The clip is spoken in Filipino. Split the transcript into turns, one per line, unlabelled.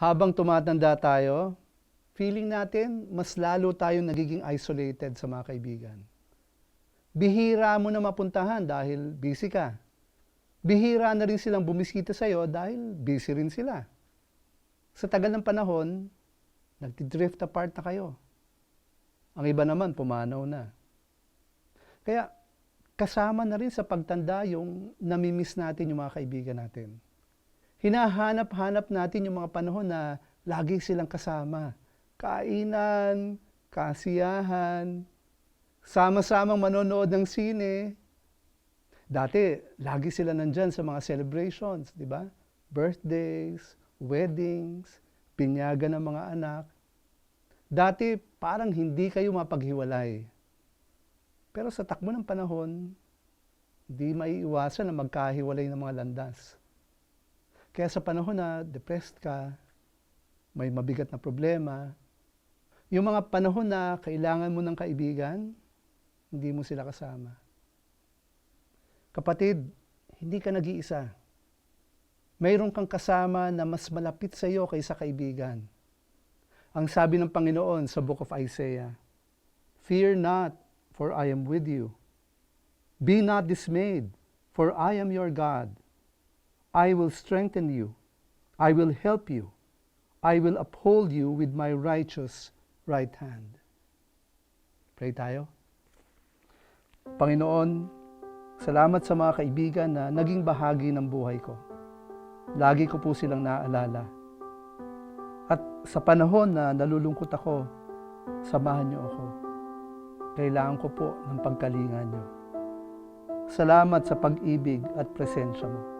habang tumatanda tayo, feeling natin mas lalo tayong nagiging isolated sa mga kaibigan. Bihira mo na mapuntahan dahil busy ka. Bihira na rin silang bumisita sa'yo dahil busy rin sila. Sa tagal ng panahon, nagtidrift apart na kayo. Ang iba naman, pumanaw na. Kaya, kasama na rin sa pagtanda yung namimiss natin yung mga kaibigan natin. Hinahanap-hanap natin yung mga panahon na lagi silang kasama. Kainan, kasiyahan, sama-samang manonood ng sine. Dati, lagi sila nandyan sa mga celebrations, di ba? Birthdays, weddings, pinyagan ng mga anak. Dati, parang hindi kayo mapaghiwalay. Pero sa takbo ng panahon, hindi maiiwasan na magkahiwalay ng mga landas. Kaya sa panahon na depressed ka, may mabigat na problema, yung mga panahon na kailangan mo ng kaibigan, hindi mo sila kasama. Kapatid, hindi ka nag-iisa. Mayroon kang kasama na mas malapit sa iyo kaysa kaibigan. Ang sabi ng Panginoon sa Book of Isaiah, Fear not, for I am with you. Be not dismayed, for I am your God. I will strengthen you. I will help you. I will uphold you with my righteous right hand. Pray tayo. Panginoon, salamat sa mga kaibigan na naging bahagi ng buhay ko. Lagi ko po silang naaalala. At sa panahon na nalulungkot ako, samahan niyo ako. Kailangan ko po ng pagkalingan niyo. Salamat sa pag-ibig at presensya mo.